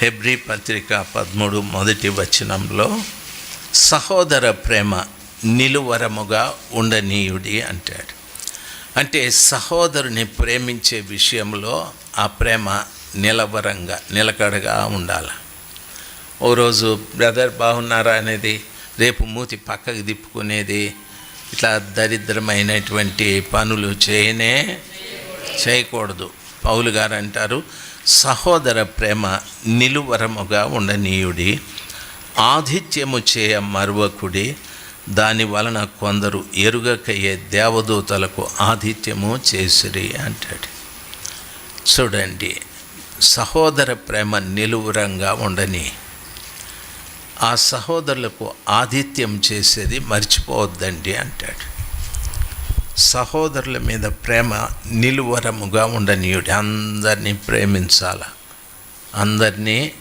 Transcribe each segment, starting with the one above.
హెబ్రి పత్రిక పదమూడు మొదటి వచనంలో సహోదర ప్రేమ నిలువరముగా ఉండనీయుడి అంటాడు. అంటే సహోదరుని ప్రేమించే విషయంలో ఆ ప్రేమ నిలవరంగా నిలకడగా ఉండాలి. ఓ రోజు బ్రదర్ బాగున్నారా అనేది రేపు మూతి పక్కకు తిప్పుకునేది ఇట్లా దరిద్రమైనటువంటి పనులు చేయనే చేయకూడదు. పౌలు గారు అంటారు సహోదర ప్రేమ నిలువరముగా ఉండనీయుడి ఆతిథ్యము చేయ మరువకుడి దాని వలన కొందరు ఎరుగకయ్యే దేవదూతలకు ఆతిథ్యము చేసిరి అంటాడు. చూడండి సహోదర ప్రేమ నిలువరంగా ఉండని ఆ సహోదరులకు ఆతిథ్యం చేసేది మర్చిపోవద్దండి అంటాడు. సహోదరుల మీద ప్రేమ నిలువరముగా ఉండనీయుడి అందరినీ ప్రేమించాల. అందరినీ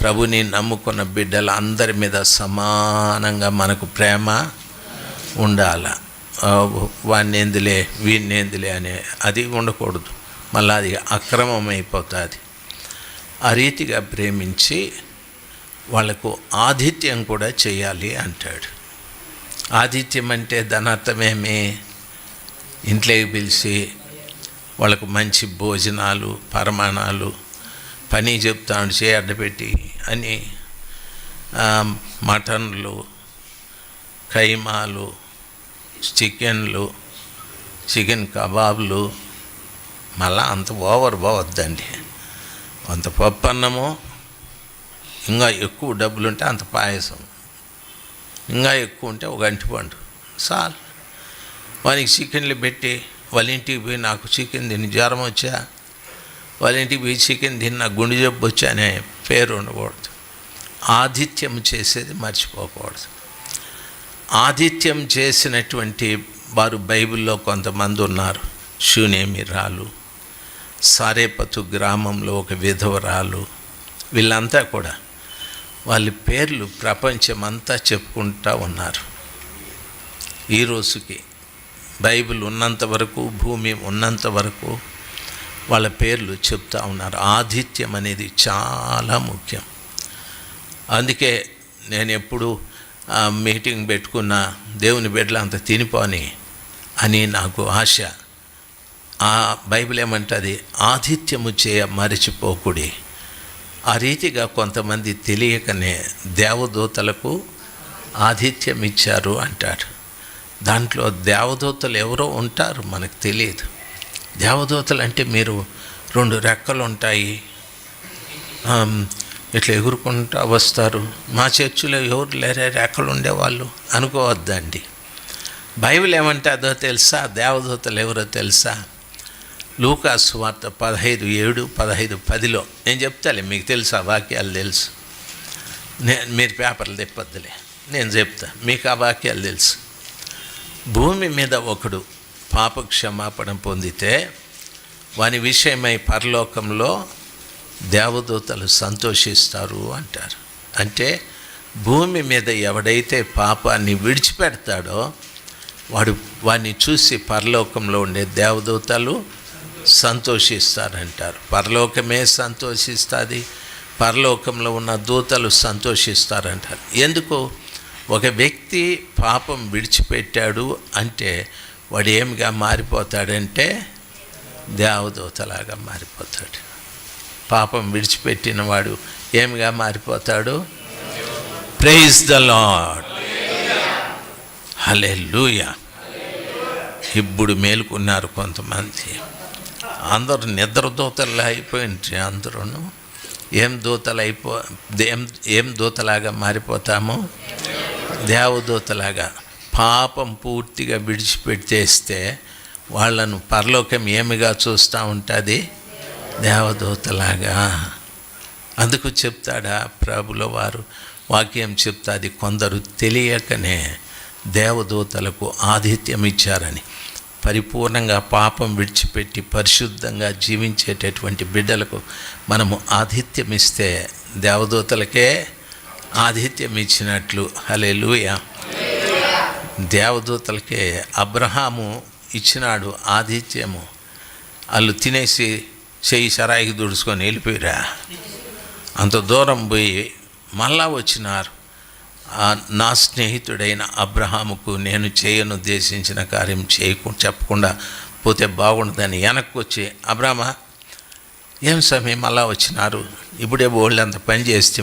ప్రభుని నమ్ముకున్న బిడ్డల అందరి మీద సమానంగా మనకు ప్రేమ ఉండాల. వాడిని ఎందులే వీడిని ఎందులే అనే అది ఉండకూడదు. మళ్ళీ అది అక్రమం అయిపోతుంది ఆ రీతిగా ప్రేమించి వాళ్ళకు ఆతిథ్యం కూడా చేయాలి అంటాడు. ఆతిథ్యం అంటే దాని అర్థమేమి ఇంట్లోకి పిలిచి వాళ్ళకు మంచి భోజనాలు పరమాణాలు పని చెప్తాను చే అడ్డపెట్టి అని మటన్లు కైమాలు చికెన్లు చికెన్ కబాబ్లు మళ్ళా అంత ఓవర్ పోవద్దండి. కొంత పప్పు అన్నము ఇంకా ఎక్కువ డబ్బులు ఉంటే అంత పాయసం. ఇంకా ఎక్కువ ఉంటే ఒక అంటిపండు చాలు. వానికి చికెన్లు పెట్టి వాళ్ళ ఇంటికి పోయి నాకు చికెన్ తిని జ్వరం వచ్చా? వాళ్ళ ఇంటికి పోయి చికెన్ తిని నాకు గుండె జబ్బు వచ్చా అనే పేరు ఉండకూడదు. ఆతిథ్యం చేసేది మర్చిపోకూడదు. ఆతిథ్యం చేసినటువంటి వారు బైబిల్లో కొంతమంది ఉన్నారు. శూనేమిరాలు సారేపతు గ్రామంలో ఒక విధవరాలు వీళ్ళంతా కూడా వాళ్ళ పేర్లు ప్రపంచమంతా చెప్పుకుంటూ ఉన్నారు. ఈ రోజుకి బైబిల్ ఉన్నంత వరకు భూమి ఉన్నంత వరకు వాళ్ళ పేర్లు చెప్తా ఉన్నారు. ఆతిథ్యం అనేది చాలా ముఖ్యం. అందుకే నేను ఎప్పుడు మీటింగ్ పెట్టుకున్న దేవుని బిడ్డలు అంత తినిపోని అని నాకు ఆశ. ఆ బైబిల్ ఏమంటుంది? ఆతిథ్యము చేయ మరిచిపోకుడి. ఆ రీతిగా కొంతమంది తెలియకనే దేవదూతలకు ఆతిథ్యం ఇచ్చారు అంటారు. దాంట్లో దేవదూతలు ఎవరో ఉంటారు మనకు తెలియదు. దేవదూతలు అంటే మీరు రెండు రెక్కలు ఉంటాయి. ఇట్లా ఎగురుకుంటా వస్తారు. మా చర్చిలో ఎవరు లేరే రెక్కలు ఉండేవాళ్ళు అనుకోవద్దండి. బైబిల్ ఏమంటే తెలుసా? దేవదూతలు ఎవరో తెలుసా? లూకాస్ వార్త పదహైదు ఏడు పదహైదు పదిలో. నేను చెప్తాలే మీకు తెలుసా? వాక్యాలు తెలుసు. నేను మీరు పేపర్లు తెప్పొద్దులే. నేను చెప్తా మీకు ఆ వాక్యాలు తెలుసు. భూమి మీద ఒకడు పాప క్షమాపణ పొందితే వాని విషయమై పరలోకంలో దేవదూతలు సంతోషిస్తారు అంటారు. అంటే భూమి మీద ఎవడైతే పాపాన్ని విడిచిపెడతాడో వాడు వాడిని చూసి పరలోకంలో ఉండే దేవదూతలు సంతోషిస్తారంటారు. పరలోకమే సంతోషిస్తుంది పరలోకంలో ఉన్న దూతలు సంతోషిస్తారంటారు. ఎందుకు? ఒక వ్యక్తి పాపం విడిచిపెట్టాడు అంటే వాడు ఏమిగా మారిపోతాడంటే దేవదూతలాగా మారిపోతాడు. పాపం విడిచిపెట్టిన వాడు ఏమిగా మారిపోతాడు? ప్రైజ్ ద లాడ్ హలే ఇప్పుడు మేలుకున్నారు కొంతమంది. అందరూ నిద్ర దూతలు అయిపోయింది అందరూ ఏం దూతలు అయిపో ఏం ఏం దూతలాగా మారిపోతామో? దేవదూతలాగా పాపం పూర్తిగా విడిచిపెట్టేస్తే వాళ్ళను పరలోకం ఏమిగా చూస్తూ ఉంటుంది? దేవదూతలాగా. అందుకు చెప్తాడా ప్రభుల వారు? వాక్యం చెప్తాది కొందరు తెలియకనే దేవదూతలకు ఆతిథ్యం ఇచ్చారని. పరిపూర్ణంగా పాపం విడిచిపెట్టి పరిశుద్ధంగా జీవించేటటువంటి బిడ్డలకు మనము ఆతిథ్యం ఇస్తే దేవదూతలకే ఆతిథ్యం ఇచ్చినట్లు. హలే దేవదూతలకే అబ్రహాము ఇచ్చినాడు ఆతిథ్యము వాళ్ళు తినేసి చెయ్యి సరాయికి దుడుచుకొని వెళ్ళిపోయిరా. అంత దూరం పోయి మళ్ళా వచ్చినారు. నా స్నేహితుడైన అబ్రహాముకు నేను చేయను ఉద్దేశించిన కార్యం చేయకు చెప్పకుండా పోతే బాగుండదని వెనక్కి వచ్చి అబ్రామా ఏం సమయం మళ్ళా వచ్చినారు? ఇప్పుడే బోళ్ళు పని చేస్తే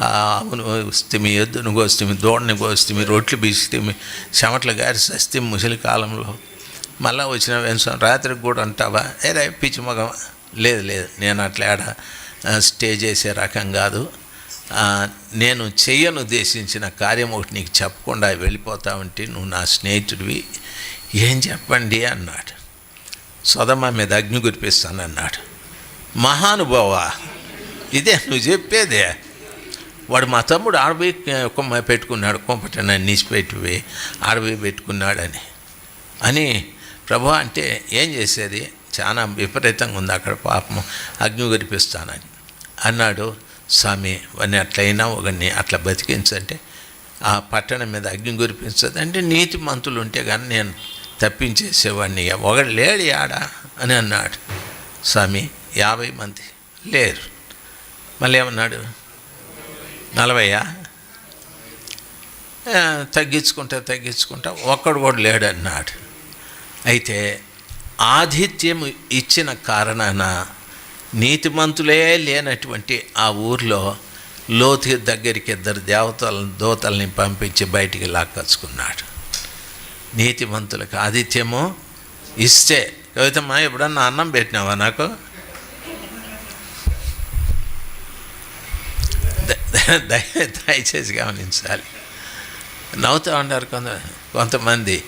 అవును వస్తేమి ఎద్దును కోస్తేమి దూడని కోస్తేమి రొట్లు బీస్తేమి చెమట్లు గారి ముసలి కాలంలో. మళ్ళా వచ్చిన వెంసం రాత్రికి కూడా అంటావా? ఏరే పిచ్చి మగం లేదు లేదు నేను అట్లా ఆడ స్టే చేసే రకం కాదు. నేను చెయ్యను ఉద్దేశించిన కార్యం ఒకటి నీకు చెప్పకుండా వెళ్ళిపోతా ఉంటే నువ్వు నా స్నేహితుడివి. ఏం చెప్పండి అన్నాడు. సొదమ మీద అగ్ని కురిపిస్తాను అన్నాడు ఇదే నువ్వు చెప్పేదే. వాడు మా తమ్ముడు ఆడబోయి కొమ్మ పెట్టుకున్నాడు కొంపటన నీసిపెట్టిపోయి ఆడబోయి పెట్టుకున్నాడని. అని ప్రభు అంటే ఏం చేసేది? చాలా విపరీతంగా ఉంది అక్కడ పాపం అగ్ని గురిపిస్తానని అన్నాడు స్వామి వాడిని అట్లయినా ఒకరిని అట్లా బతికించంటే ఆ పట్టణం మీద అగ్ని గురిపించదు అంటే నీతి మంతులు ఉంటే కానీ నేను తప్పించేసేవాడిని. ఒకడు లేడు ఆడ అని అన్నాడు. స్వామి యాభై మంది లేరు. మళ్ళీ ఏమన్నాడు? నలభైయా? తగ్గించుకుంటా తగ్గించుకుంటా. ఒక్కడు కూడా లేడన్నాడు. అయితే ఆతిథ్యం ఇచ్చిన కారణాన నీతిమంతులే లేనటువంటి ఆ ఊర్లో లోతు దగ్గరికి ఇద్దరు దేవతలను దోతల్ని పంపించి బయటికి లాక్కొచ్చుకున్నాడు. నీతిమంతులకు ఆతిథ్యము ఇస్తే కవితమ్మా ఎప్పుడన్నా అన్నం పెట్టినావా నాకు ద- ద- దయ- దయచేసి గమనించాలి. నవ్వుతూ ఉంటారు కొంత కొంతమంది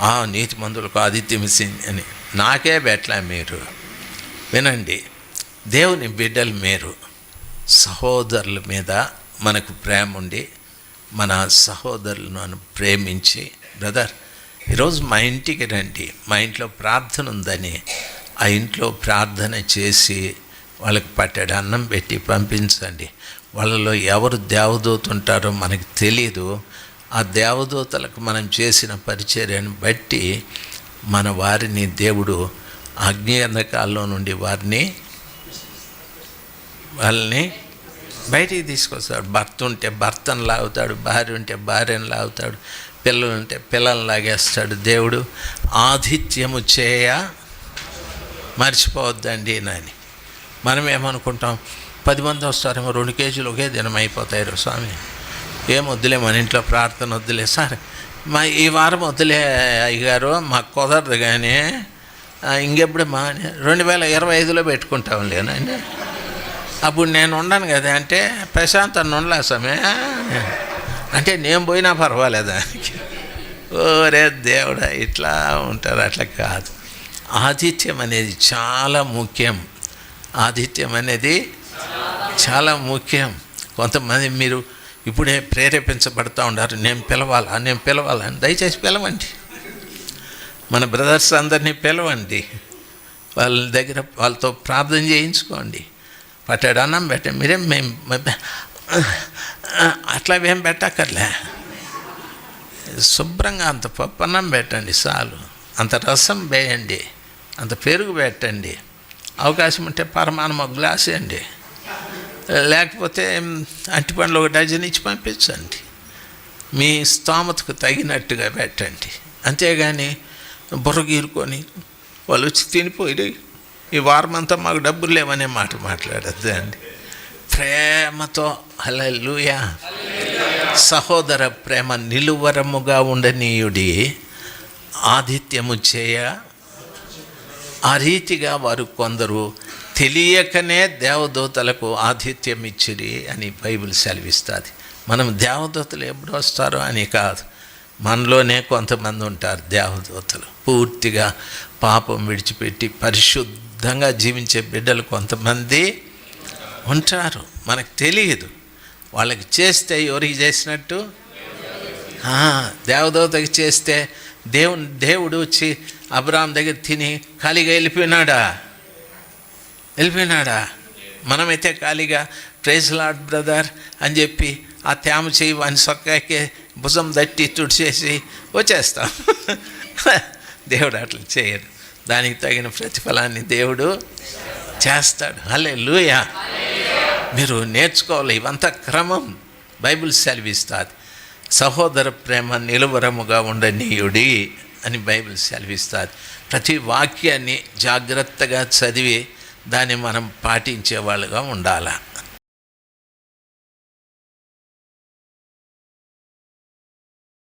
"ఆ, నీతి మందులకు ఆదిత్యం ఇచ్చింది అని. నాకే బెట్లా మీరు? వినండి దేవుని బిడ్డలు మీరు సహోదరుల మీద మనకు ప్రేమ ఉండి మన సహోదరులను ప్రేమించి బ్రదర్ ఈరోజు మా ఇంటికి రండి. మా ఇంట్లో ప్రార్థన ఉందని ఆ ఇంట్లో ప్రార్థన చేసి వాళ్ళకి పట్టాడు అన్నం పెట్టి పంపించండి. వాళ్ళలో ఎవరు దేవదూత ఉంటారో మనకు తెలియదు ఆ దేవదూతలకు మనం చేసిన పరిచర్యను బట్టి మన వారిని దేవుడు అగ్ని అంధకాల్లో నుండి వారిని వాళ్ళని బయటికి తీసుకొస్తాడు. భర్త ఉంటే భర్తను లాగుతాడు భార్య ఉంటే భార్యను లాగుతాడు పిల్లలు ఉంటే పిల్లల్ని లాగేస్తాడు. దేవుడు ఆతిథ్యము చేయ మర్చిపోవద్దండి నాని మనం ఏమనుకుంటాం పది మంది వస్తారేమో రెండు కేజీలు ఒకే దినం అయిపోతాయి స్వామి. ఏం వద్దులే మన ఇంట్లో ప్రార్థన వద్దులే. సార్ మా ఈ వారం వద్దులే అయ్యగారు మాకు కుదరదు కానీ ఇంకెప్పుడు మా రెండు వేల ఇరవై ఐదులో పెట్టుకుంటాం లేనండి అప్పుడు నేను ఉండను కదా అంటే ప్రశాంత్ అన్న ఉండలే సమయ అంటే నేను పోయినా పర్వాలేదా ఓరే దేవుడా ఇట్లా ఉంటారు అట్లా కాదు. ఆతిథ్యం అనేది చాలా ముఖ్యం. ఆతిథ్యం అనేది చాలా ముఖ్యం. కొంతమంది మీరు ఇప్పుడే ప్రేరేపించబడుతూ ఉన్నారు. నేను పిలవాలా? నేను పిలవాలా? అని దయచేసి పిలవండి. మన బ్రదర్స్ అందరినీ పిలవండి. వాళ్ళ దగ్గర వాళ్ళతో ప్రార్థన చేయించుకోండి. పట్టాడు అన్నం పెట్టండి మీరేం మేము అట్లా ఏం పెట్టక్కర్లే. శుభ్రంగా అంత పప్పు అన్నం పెట్టండి చాలు. అంత రసం వేయండి. అంత పెరుగు పెట్టండి. అవకాశం ఉంటే పరమాణం ఒక గ్లాస్ వేయండి లేకపోతే అంటిపండ్లు ఒక డజన్ ఇచ్చి పంపించండి. మీ స్తోమతకు తగినట్టుగా పెట్టండి. అంతేగాని బుర్రగీరుకొని వాళ్ళు వచ్చి తినిపోయి ఈ వారం అంతా మాకు డబ్బులు లేవనే మాట మాట్లాడద్దండి ప్రేమతో హల్లెలూయా. సహోదర ప్రేమ నిలువరముగా ఉండనీయుడి ఆతిథ్యము చేయ ఆ రీతిగా వారు కొందరు తెలియకనే దేవదూతలకు ఆతిథ్యం ఇచ్చిరి అని బైబిల్ సెలవిస్తుంది. మనం దేవదూతలు ఎప్పుడు వస్తారో అని కాదు. మనలోనే కొంతమంది ఉంటారు దేవదూతలు. పూర్తిగా పాపం విడిచిపెట్టి పరిశుద్ధంగా జీవించే బిడ్డలు కొంతమంది ఉంటారు. మనకు తెలియదు. వాళ్ళకి చేస్తే ఎవరికి చేసినట్టు? దేవదూతకి చేస్తే దేవుని దేవుడు వచ్చి అబ్రాహం దగ్గర తిని ఖాళీగా వెళ్ళిపోయినాడా? వెళ్ళిపోయినాడా? మనమైతే ఖాళీగా ప్రైజ్ లాడ్ బ్రదర్ అని చెప్పి ఆ తేమ చేయి వాని సొక్కాకే భుజం దట్టి తుడిచేసి వచ్చేస్తాం. దేవుడు అట్లా చేయడు. దానికి తగిన ప్రతిఫలాన్ని దేవుడు చేస్తాడు. హలే లూయా మీరు నేర్చుకోవాలి. ఇవంతా క్రమం. బైబిల్ సెలవిస్తుంది. సహోదర ప్రేమ నిలువరముగా ఉండనీయుడి అని బైబిల్ సెలవిస్తుంది. ప్రతి వాక్యాన్ని జాగ్రత్తగా చదివి దాన్ని మనం పాటించే వాళ్ళుగా ఉండాలి?